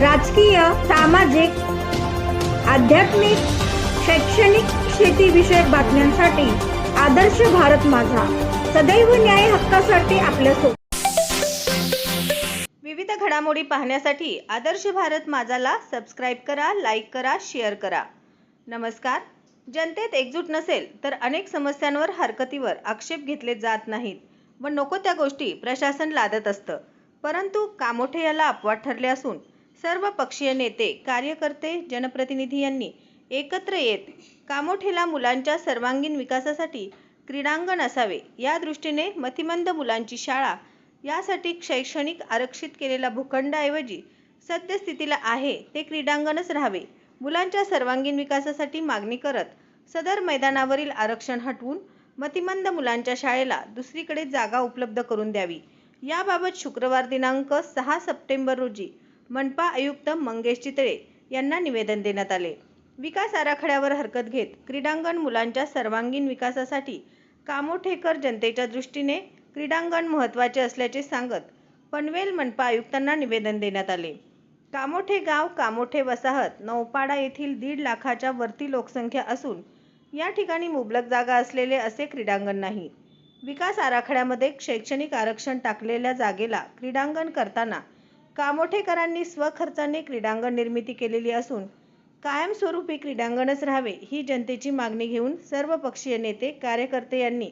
राजकीय सामाजिक आध्यात्मिक शैक्षणिक शेतीविषयक बातम्यांसाठी आदर्श भारत माझा. सदैव न्याय हक्कासाठी आपल्यासोबत विविध घडामोडी पाहण्यासाठी आदर्श भारत माझाला सबस्क्राईब करा लाईक करा शेअर करा. नमस्कार. जनतेत एकजूट नसेल तर अनेक समस्यांवर हरकतीवर आक्षेप घेतले जात नाहीत व नको त्या गोष्टी प्रशासन लादत असतं. परंतु कामोठे याला अपवाद ठरले असून सर्व पक्षीय नेते कार्यकर्ते जनप्रतिनिधी यांनी एकत्र येत कामोठेला मुलांच्या सर्वांगीण विकासासाठी क्रीडांगण असावे. या दृष्टीने मतिमंद मुलांची शाळा यासाठी शैक्षणिक आरक्षित केलेला भूखंडाऐवजी सद्यस्थितीला आहे ते क्रीडांगणच राहावे. मुलांच्या सर्वांगीण विकासासाठी मागणी करत सदर मैदानावरील आरक्षण हटवून मतिमंद मुलांच्या शाळेला दुसरीकडे जागा उपलब्ध करून द्यावी. याबाबत शुक्रवार दिनांक सहा सप्टेंबर रोजी मनपा आयुक्त मंगेश चितळे यांना निवेदन देण्यात आले. विकास आराखड्यावर हरकत घेत क्रीडांगण मुलांच्या सर्वांगीण विकासासाठी कामोठेकर जनतेच्या दृष्टीने क्रीडांगण महत्त्वाचे असल्याचे सांगत पनवेल मनपा आयुक्तांना निवेदन देण्यात आले. कामोठे गाव कामोठे वसाहत नौपाडा येथील दीड लाखाच्या वरती लोकसंख्या असून या ठिकाणी मुबलक जागा असलेले असे क्रीडांगण नाही. विकास आराखड्यामध्ये शैक्षणिक आरक्षण टाकलेल्या जागेला क्रीडांगण करताना कामोठेकरांनी स्वखर्चाने क्रीडांगण निर्मिती केलेली असून कायमस्वरूपी क्रीडांगणच राहावे ही जनतेची मागणी घेऊन सर्व पक्षीय नेते कार्यकर्ते यांनी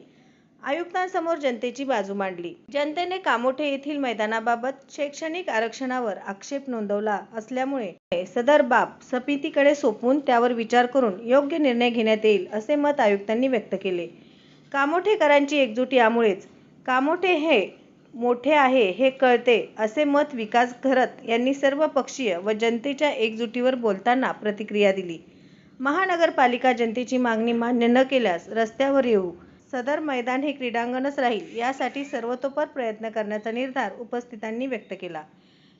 आयुक्तांसमोर जनतेची बाजू मांडली. जनतेने कामोठे येथील मैदानाबाबत शैक्षणिक आरक्षणावर आक्षेप नोंदवला असल्यामुळे सदर बाब समितीकडे सोपवून त्यावर विचार करून योग्य निर्णय घेण्यात येईल असे मत आयुक्तांनी व्यक्त केले. कामोठेकरांची एकजुटी यामुळेच कामोठे हे मोठे आहे हे कळते असे मत विकास घरत यांनी सर्व पक्षीय व जनतेच्या एकजुटीवर बोलताना प्रतिक्रिया दिली. महानगरपालिका जनतेची मागणी मान्य न केल्यास रस्त्यावर येऊ सदर मैदान हे क्रीडांगणच राहील यासाठी सर्वतोपर प्रयत्न करण्याचा निर्धार उपस्थितांनी व्यक्त केला.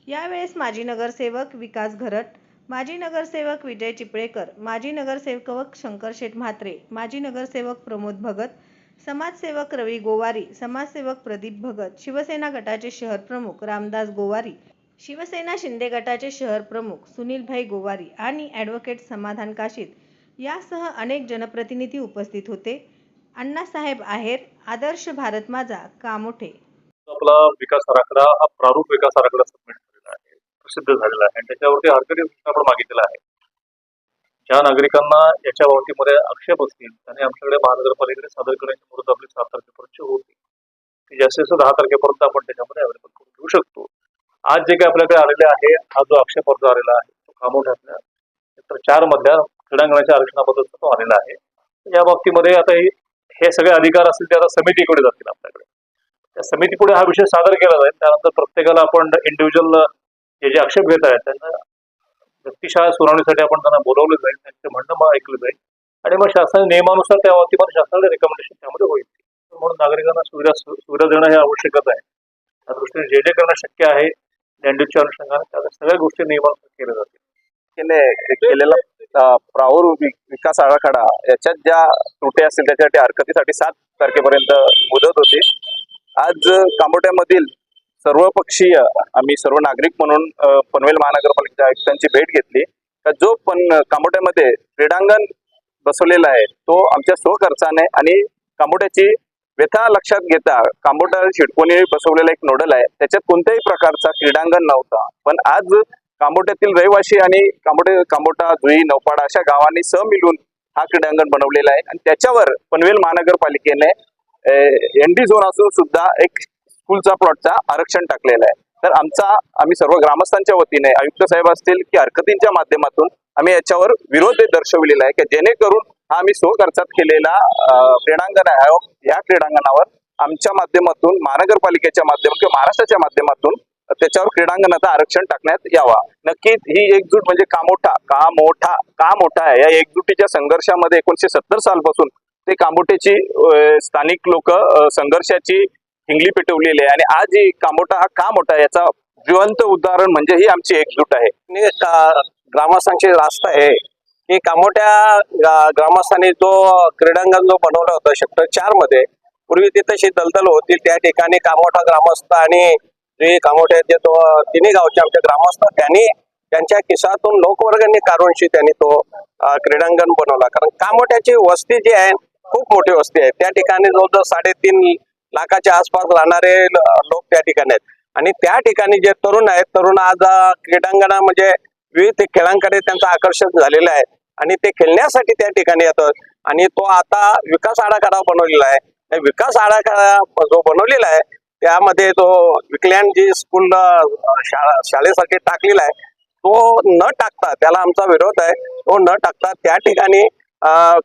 यावेळेस माजी नगरसेवक विकास घरट माजी नगरसेवक विजय चिपळेकर माजी नगरसेवक शंकर शेठ म्हात्रे माजी नगरसेवक प्रमोद भगत समाजसेवक रवी गोवारी समाजसेवक प्रदीप भगत शिवसेना गटाचे शहर प्रमुख रामदास गोवारी शिवसेना शिंदे गटाचे शहर प्रमुख सुनीलभाई गोवारी आणि ॲडव्होकेट समाधान काशीद यासह अनेक जनप्रतिनिधी उपस्थित होते. अण्णासाहेब आहेर आदर्श भारत माझा कामोठे. आपला विकास आराखडा हा प्रारूप विकास आराखडा सबमिट झालेला आहे. प्रसिद्ध झालेला आहे. आणि त्याच्यावरती हरकती आपण मागितलेला आहे. ज्या नागरिकांना याच्या बाबतीमध्ये आक्षेप असतील त्यांनी आमच्याकडे महानगरपालिकेने सादर करण्याची मुदत आपली सात तारखेपर्यंत होती. ती जास्तीत जास्त दहा तारखेपर्यंत आपण त्याच्यामध्ये अवेलेबल करून घेऊ शकतो. आज जे काही आपल्याकडे आलेले आहे हा जो आक्षेप अर्ज आलेला आहे तो कामोठ्यातल्या तर चार मधल्या क्रीडांगणाच्या आरक्षणाबद्दलचा तो आलेला आहे. या बाबतीमध्ये आता हे- हे सगळे अधिकार असतील ते आता समितीकडे जातील आपल्याकडे. त्या समितीपुढे हा विषय सादर केला जाईल. त्यानंतर प्रत्येकाला आपण इंडिव्हिज्युअल जे जे आक्षेप घेत आहेत त्यांना व्यक्तिशः सुनावणीसाठी आपण त्यांना बोलवलं जाईल त्यांचं म्हणणं मग ऐकलं जाईल. आणि मग शासन नियमानुसार त्या बाबतीमध्ये शासनाला रेकमेंडेशन त्यामध्ये होईल. म्हणून नागरिकांना सुविधा सुविधा देणं हे आवश्यकच आहे. त्या दृष्टीने जे जे करणं शक्य आहे लँडयूजच्या अनुषंगाने त्या सगळ्या गोष्टी नियमानुसार केल्या जातील. केले केलेला अं, विकास आराखडा याच्यात ज्या त्रुट्या असतील त्याच्यासाठी हरकतीसाठी सात तारखेपर्यंत मुदत होती. आज कांबोट्यामधील सर्वपक्षीय आम्ही सर्व नागरिक म्हणून पनवेल महानगरपालिकेच्या आयुक्तांची भेट घेतली. तर जो पण कांबोट्यामध्ये क्रीडांगण बसवलेला आहे तो आमच्या स्वखर्चाने आणि कांबोट्याची व्यथा लक्षात घेता कांबोटा शिडकोणी बसवलेला एक नोडल आहे. त्याच्यात कोणत्याही प्रकारचा क्रीडांगण नव्हता. पण आज कांबोट्यातील रहिवासी आणि कांबोटे कांबोटा जुई नौपाडा अशा गावांनी मिळून हा क्रीडांगण बनवलेला आहे. आणि त्याच्यावर पनवेल महानगरपालिकेने एन डी झोन असून सुद्धा एक स्कूलचा प्लॉटचा आरक्षण टाकलेला आहे. तर आमचा आम्ही सर्व ग्रामस्थांच्या वतीने आयुक्त साहेब असतील की हरकतींच्या माध्यमातून आम्ही याच्यावर विरोध दर्शविलेला आहे की जेणेकरून हा आम्ही स्वखर्चात केलेला क्रीडांगण आहे. या क्रीडांगणावर आमच्या माध्यमातून महानगरपालिकेच्या माध्यमातून किंवा महाराष्ट्राच्या माध्यमातून त्याच्यावर क्रीडांगणाचा आरक्षण टाकण्यात यावा. नक्कीच ही एकजूट म्हणजे का मोठा का मोठा का मोठा आहे? या एकजुटीच्या संघर्षामध्ये एकोणीशे सत्तर सालपासून ते कामोठेची स्थानिक लोक संघर्षाची हिंगली पेटवलेली आहे. आणि आज ही कामोटा हा का मोठा याचा जिवंत उदाहरण म्हणजे ही आमची एकजूट आहे. ग्रामस्थांची रास्ता आहे. की कामोठ्या ग्रामस्थांनी जो क्रीडांगण जो बनवला होता सेक्टर चारमध्ये पूर्वी तिथे अशी दलदल होती. त्या ठिकाणी कामोठा ग्रामस्थ आणि जे कामोठे जे तो तिन्ही गावचे आमचे ग्रामस्थ त्यांनी त्यांच्या किसातून लोकवर्गणी काढूनशी त्यांनी तो क्रीडांगण बनवला. कारण कामोठ्याची वस्ती जी आहे खूप मोठी वस्ती आहे. त्या ठिकाणी जवळजवळ साडेतीन लाखाच्या आसपास राहणारे ल- लोक त्या ठिकाणी आहेत. आणि त्या ठिकाणी जे तरुण आहेत तरुण आज क्रीडांगणा म्हणजे विविध खेळांकडे त्यांचं आकर्षण झालेलं आहे. आणि ते खेळण्यासाठी त्या ठिकाणी येतात. आणि तो आता विकास आराखडा बनवलेला आहे. विकास आराखडा जो बनवलेला आहे त्यामध्ये तो विकल्यान जी स्कूल शाळा शाळेसाठी टाकलेला आहे तो न टाकता त्याला आमचा विरोध आहे तो न टाकता त्या ठिकाणी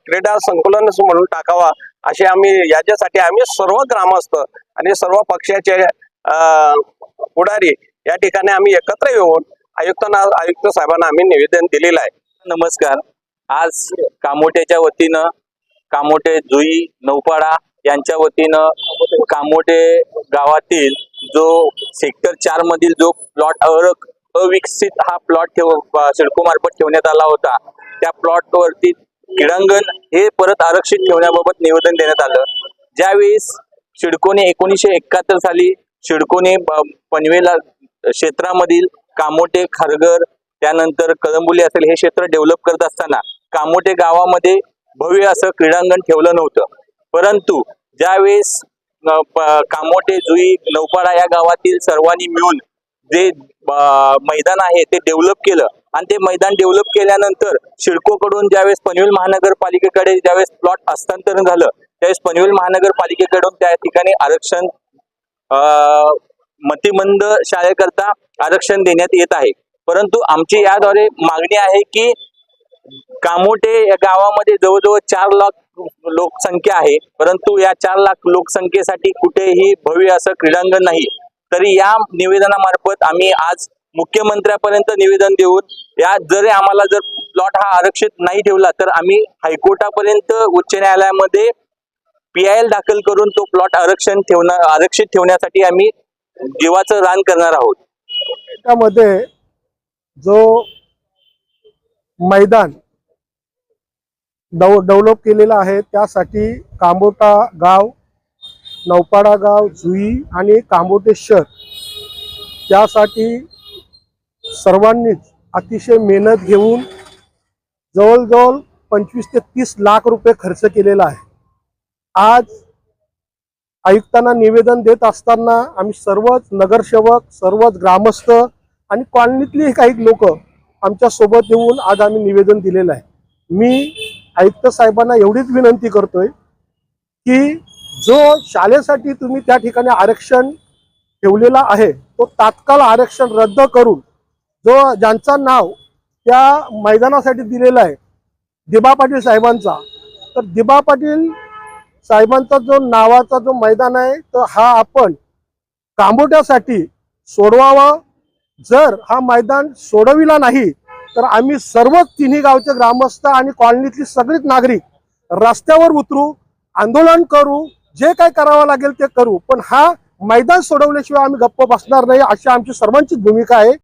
क्रीडा संकुलन म्हणून टाकावा. असे आम्ही याच्यासाठी आम्ही सर्व ग्रामस्थ आणि सर्व पक्षाचे पुढारी या ठिकाणी आम्ही एकत्र येऊन आयुक्तांना आयुक्त साहेबांना आम्ही निवेदन दिलेलं आहे. नमस्कार. आज कामोटेच्या वतीनं कामोटे जुई नौपाडा यांच्या वतीनं कामोटे गावातील जो सेक्टर चार मधील जो प्लॉट अरक अविकसित हा प्लॉट ठेव सिडको मार्फत ठेवण्यात आला होता. त्या प्लॉट वरती क्रीडांगण हे परत आरक्षित ठेवण्याबाबत निवेदन देण्यात आलं. ज्यावेळेस शिडकोने एकोणीसशे एकाहत्तर साली शिडकोने पनवेला क्षेत्रामधील कामोटे खारघर त्यानंतर कळंबुली असेल हे क्षेत्र डेव्हलप करत असताना कामोटे गावामध्ये भव्य असं क्रीडांगण ठेवलं नव्हतं. परंतु ज्यावेळेस कामोटे जुई नौपाडा या गावातील सर्वांनी मिळून जे मैदान आहे ते डेव्हलप केलं आणि ते मैदान डेव्हलप केल्यानंतर सिडकोकडून ज्यावेळेस पनवेल महानगरपालिकेकडे ज्यावेळेस प्लॉट हस्तांतरण झालं त्यावेळेस पनवेल महानगरपालिकेकडून त्या ठिकाणी आरक्षण मतिमंद शाळेकरता आरक्षण देण्यात येत आहे. परंतु आमची याद्वारे मागणी आहे की कामोटे या गावामध्ये जवळजवळ चार लाख लोकसंख्या आहे. परंतु या चार लाख लोकसंख्येसाठी कुठेही भव्य असं क्रीडांगण नाही. तरी या निवेदनामार्फत आम्ही आज मुख्यमंत्र्यापर्यंत निवेदन देऊन या जरी आम्हाला जर प्लॉट हा आरक्षित नाही ठेवला तर आम्ही हायकोर्टापर्यंत उच्च न्यायालयामध्ये पी आय एल दाखल करून तो प्लॉट आरक्षण ठेवणार आरक्षित ठेवण्यासाठी आम्ही जीवाचं रान करणार आहोत. त्यामध्ये जो मैदान डेव्हलप केलेला आहे त्यासाठी कांबोटा गाव नौपाडा गाव जुई आणि कांबोटेश्वर त्यासाठी सर्वांनीच अतिशय मेहनत घेऊन जवळजवळ पंचवीस ते तीस लाख रुपये खर्च केलेला आहे. आज आयुक्तांना निवेदन देत असताना आम्ही सर्वच नगरसेवक सर्वच ग्रामस्थ आणि कॉलनीतली काही लोक आमच्यासोबत येऊन आज आम्ही निवेदन दिलेलं आहे. मी आयुक्त साहेबांना एवढीच विनंती करतोय की जो शाळेसाठी तुम्ही त्या ठिकाणी आरक्षण ठेवलेला आहे तो तात्काळ आरक्षण रद्द करून जो ज्यांचं नाव त्या मैदानासाठी दिलेलं आहे दिबा पाटील साहेबांचा. तर दिबा पाटील साहेबांचा जो नावाचा जो मैदान आहे तर हा आपण कांबोट्यासाठी सोडवावा. जर हा मैदान सोडविला नाही तर आम्ही सर्व तिन्ही गावचे ग्रामस्थ आणि कॉलनीतली सगळीच नागरिक रस्त्यावर उतरू आंदोलन करू जे काय करावं लागेल ते करू. पण हा मैदान सोडवल्याशिवाय आम्ही गप्प बसणार नाही अशी आमची सर्वांचीच भूमिका आहे.